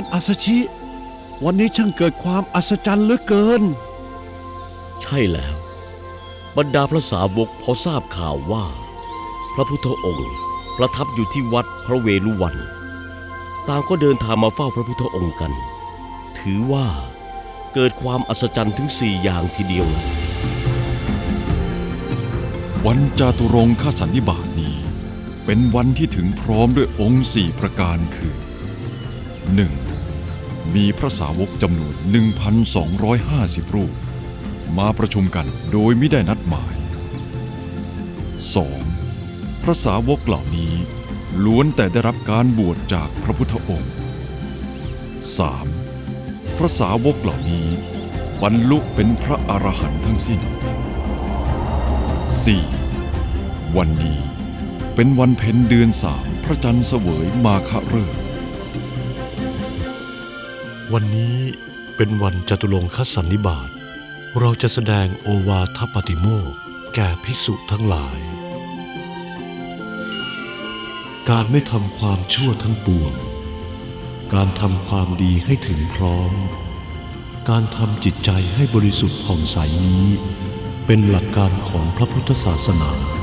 านอาซาชิ วันนี้ช่างเกิดความอัศจรรย์เหลือเกิน ใช่แล้ว บรรดาพระสาวกพอทราบข่าวว่า พระพุทธองค์ประทับอยู่ที่วัดพระเวรุวัน ต่างก็เดินทางมาเฝ้าพระพุทธองค์กัน ถือว่าเกิดความอัศจรรย์ถึงสี่อย่างทีเดียว วันจาตุรงคสันนิบาตนี้ เป็นวันที่ถึงพร้อมด้วยองค์สี่ประการคือ 1. มีพระสาวกจำนวน 1,250 รูป มาประชุมกันโดยไม่ได้นัดหมาย 2. พระสาวกเหล่านี้ ล้วนแต่ได้รับการบวชจากพระพุทธองค์ 3. พระสาวกเหล่านี้ บรรลุเป็นพระอรหันต์ทั้งสิ้น 4. วันนี้เป็นวันเพ็ญเดือนสามพระจันทร์เสวยมาฆฤกษ์ วันนี้เป็นวันจตุรงคสันนิบาต เราจะแสดงโอวาทปาติโมกแก่ภิกษุทั้งหลาย การไม่ทำความชั่วทั้งปวง การทำความดีให้ถึงพร้อม การทำจิตใจให้บริสุทธิ์ผ่องใสนี้ เป็นหลักการของพระพุทธศาสนา